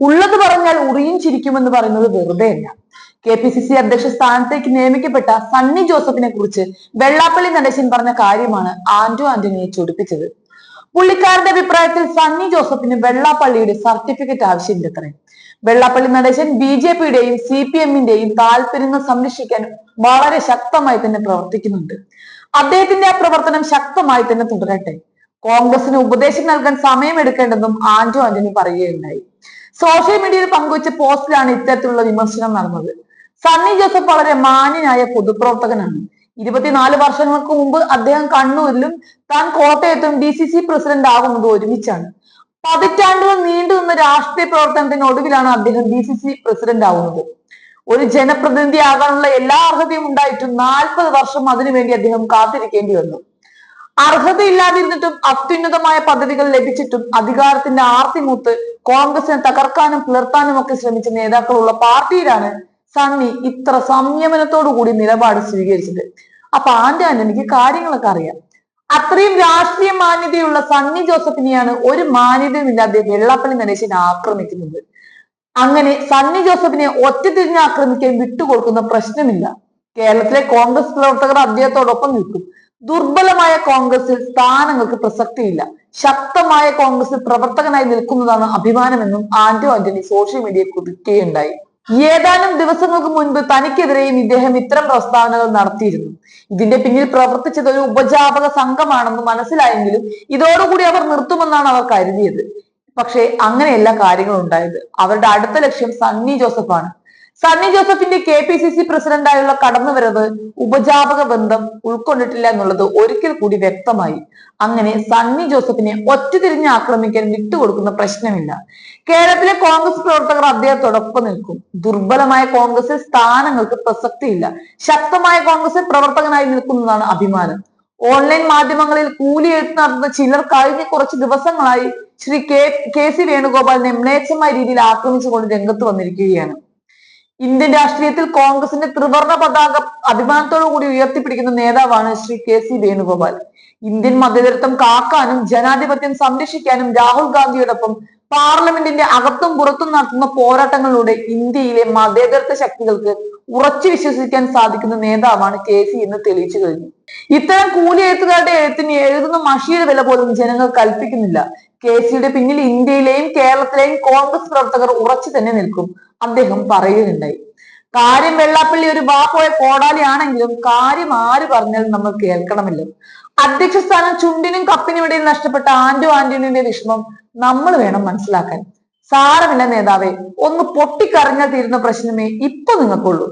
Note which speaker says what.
Speaker 1: ഉള്ളത് പറഞ്ഞാൽ ഉറിയും ചിരിക്കുമെന്ന് പറയുന്നത് വെറുതെയല്ല കെ പി സി സി അധ്യക്ഷ സ്ഥാനത്തേക്ക് നിയമിക്കപ്പെട്ട സണ്ണി ജോസഫിനെ കുറിച്ച് വെള്ളാപ്പള്ളി നടേശൻ പറഞ്ഞ കാര്യമാണ് ആന്റോ ആന്റണിയെ ചൊടിപ്പിച്ചത്. പുള്ളിക്കാരന്റെ അഭിപ്രായത്തിൽ സണ്ണി ജോസഫിന് വെള്ളാപ്പള്ളിയുടെ സർട്ടിഫിക്കറ്റ് ആവശ്യമുണ്ടത്രേ. വെള്ളാപ്പള്ളി നടേശൻ ബി ജെ പിയുടെയും സി പി എമ്മിന്റെയും താല്പര്യങ്ങൾ സംരക്ഷിക്കാൻ വളരെ ശക്തമായി തന്നെ പ്രവർത്തിക്കുന്നുണ്ട്. അദ്ദേഹത്തിന്റെ ആ പ്രവർത്തനം ശക്തമായി തന്നെ തുടരട്ടെ. കോൺഗ്രസിന് ഉപദേശം നൽകാൻ സമയമെടുക്കേണ്ടെന്നും ആന്റോ ആന്റണി പറയുകയുണ്ടായി. സോഷ്യൽ മീഡിയയിൽ പങ്കുവച്ച പോസ്റ്റിലാണ് ഇത്തരത്തിലുള്ള വിമർശനം നടന്നത്. സണ്ണി ജോസഫ് വളരെ മാന്യനായ പൊതുപ്രവർത്തകനാണ്. ഇരുപത്തിനാല് വർഷങ്ങൾക്ക് മുമ്പ് അദ്ദേഹം കണ്ണൂരിലും താൻ കോട്ടയത്തും ഡി സി സി പ്രസിഡന്റ് ആകുന്നത് ഒരുമിച്ചാണ്. പതിറ്റാണ്ടുകൾ നീണ്ടു നിന്ന രാഷ്ട്രീയ പ്രവർത്തനത്തിന് ഒടുവിലാണ് അദ്ദേഹം ഡി സി സി പ്രസിഡന്റ് ആവുന്നത്. ഒരു ജനപ്രതിനിധി ആകാനുള്ള എല്ലാ അർഹതയും ഉണ്ടായിട്ടും നാൽപ്പത് വർഷം അതിനുവേണ്ടി അദ്ദേഹം കാത്തിരിക്കേണ്ടി വന്നു. അർഹതയില്ലാതിരുന്നിട്ടും അത്യുന്നതമായ പദവികൾ ലഭിച്ചിട്ടും അധികാരത്തിന്റെ ആർത്തിമൂത്ത് കോൺഗ്രസിനെ തകർക്കാനും പുലർത്താനും ഒക്കെ ശ്രമിച്ച നേതാക്കളുള്ള പാർട്ടിയിലാണ് സണ്ണി ഇത്ര സംയമനത്തോടു കൂടി നിലപാട് സ്വീകരിച്ചത്. അപ്പൊ ആന്റെ ആന്റണിക്ക് കാര്യങ്ങളൊക്കെ അറിയാം. അത്രയും രാഷ്ട്രീയ മാന്യതയുള്ള സണ്ണി ജോസഫിനെയാണ് ഒരു മാന്യതയുമില്ലാതെ വെള്ളാപ്പള്ളി നരേശൻ ആക്രമിക്കുന്നത്. അങ്ങനെ സണ്ണി ജോസഫിനെ ഒറ്റതിരിഞ്ഞ് ആക്രമിക്കാൻ വിട്ടുകൊടുക്കുന്ന പ്രശ്നമില്ല. കേരളത്തിലെ കോൺഗ്രസ് പ്രവർത്തകർ അദ്ദേഹത്തോടൊപ്പം നിൽക്കും. ദുർബലമായ കോൺഗ്രസിൽ സ്ഥാനങ്ങൾക്ക് പ്രസക്തിയില്ല. ശക്തമായ കോൺഗ്രസിൽ പ്രവർത്തകനായി നിൽക്കുന്നതാണ് അഭിമാനമെന്നും ആന്റോ ആന്റണി സോഷ്യൽ മീഡിയയിൽ കുതിക്കുകയുണ്ടായി. ഏതാനും ദിവസങ്ങൾക്ക് മുൻപ് തനിക്കെതിരെയും ഇദ്ദേഹം ഇത്തരം പ്രസ്താവനകൾ നടത്തിയിരുന്നു. ഇതിന്റെ പിന്നിൽ പ്രവർത്തിച്ചത് ഒരു ഉപജാപക സംഘമാണെന്ന് മനസ്സിലായെങ്കിലും ഇതോടുകൂടി അവർ നിർത്തുമെന്നാണ് അവർ കരുതിയത്. പക്ഷേ അങ്ങനെയല്ല കാര്യങ്ങൾ ഉണ്ടായത് അവരുടെ അടുത്ത ലക്ഷ്യം സണ്ണി ജോസഫാണ്. സണ്ണി ജോസഫിന്റെ കെ പി സി സി പ്രസിഡന്റായുള്ള കടന്നുവരവ് ഉപജാപക ബന്ധം ഉൾക്കൊണ്ടിട്ടില്ല എന്നുള്ളത് ഒരിക്കൽ കൂടി വ്യക്തമായി. അങ്ങനെ സണ്ണി ജോസഫിനെ ഒറ്റതിരിഞ്ഞ് ആക്രമിക്കാൻ വിട്ടുകൊടുക്കുന്ന പ്രശ്നമില്ല. കേരളത്തിലെ കോൺഗ്രസ് പ്രവർത്തകർ അദ്ദേഹത്തോടൊപ്പം നിൽക്കും. ദുർബലമായ കോൺഗ്രസിൽ സ്ഥാനങ്ങൾക്ക് പ്രസക്തിയില്ല. ശക്തമായ കോൺഗ്രസിൽ പ്രവർത്തകനായി നിൽക്കുന്നതാണ് അഭിമാനം. ഓൺലൈൻ മാധ്യമങ്ങളിൽ കൂലിയെഴുത്ത് നടന്ന ചിലർ കഴിഞ്ഞ കുറച്ച് ദിവസങ്ങളായി ശ്രീ കെ കെ സി വേണുഗോപാലിനെ മ്ലേച്ഛമായ രീതിയിൽ ആക്രമിച്ചുകൊണ്ട് രംഗത്ത് വന്നിരിക്കുകയാണ്. ഇന്ത്യൻ രാഷ്ട്രീയത്തിൽ കോൺഗ്രസിന്റെ ത്രിവർണ പതാക അഭിമാനത്തോടു കൂടി ഉയർത്തിപ്പിടിക്കുന്ന നേതാവാണ് Shri K C Venugopal. Indian മതേതരത്വം കാക്കാനും ജനാധിപത്യം സംരക്ഷിക്കാനും രാഹുൽ ഗാന്ധിയോടൊപ്പം പാർലമെന്റിന്റെ അകത്തും പുറത്തും നടത്തുന്ന പോരാട്ടങ്ങളിലൂടെ ഇന്ത്യയിലെ മതേതരത്വ ശക്തികൾക്ക് ഉറച്ചു വിശ്വസിക്കാൻ സാധിക്കുന്ന നേതാവാണ് കെ സി എന്ന് തെളിയിച്ചു കഴിഞ്ഞു. ഇത്തരം കൂലി എഴുത്തുകാരുടെ എഴുത്തിന് എഴുതുന്ന മഷിയുടെ വില പോലും ജനങ്ങൾ കൽപ്പിക്കുന്നില്ല. കെ സിയുടെ പിന്നിൽ ഇന്ത്യയിലെയും കേരളത്തിലെയും കോൺഗ്രസ് പ്രവർത്തകർ ഉറച്ചു തന്നെ നിൽക്കും. അദ്ദേഹം പറയുകയുണ്ടായി. കാര്യം വെള്ളാപ്പള്ളി ഒരു പോയ കോടാലിയാണെങ്കിലും കാര്യം ആര് പറഞ്ഞാലും നമ്മൾ കേൾക്കണമല്ലോ. അധ്യക്ഷ സ്ഥാനം ചുണ്ടിനും കപ്പിനും ഇടയിൽ നഷ്ടപ്പെട്ട ആന്റോ ആന്റണിയുടെ വിഷമം നമ്മൾ വേണം മനസ്സിലാക്കാൻ. സാരമില്ല നേതാവേ ഒന്ന് പൊട്ടിക്കറിഞ്ഞാൽ തീരുന്ന പ്രശ്നമേ ഇപ്പൊ നിങ്ങൾക്കുള്ളൂ.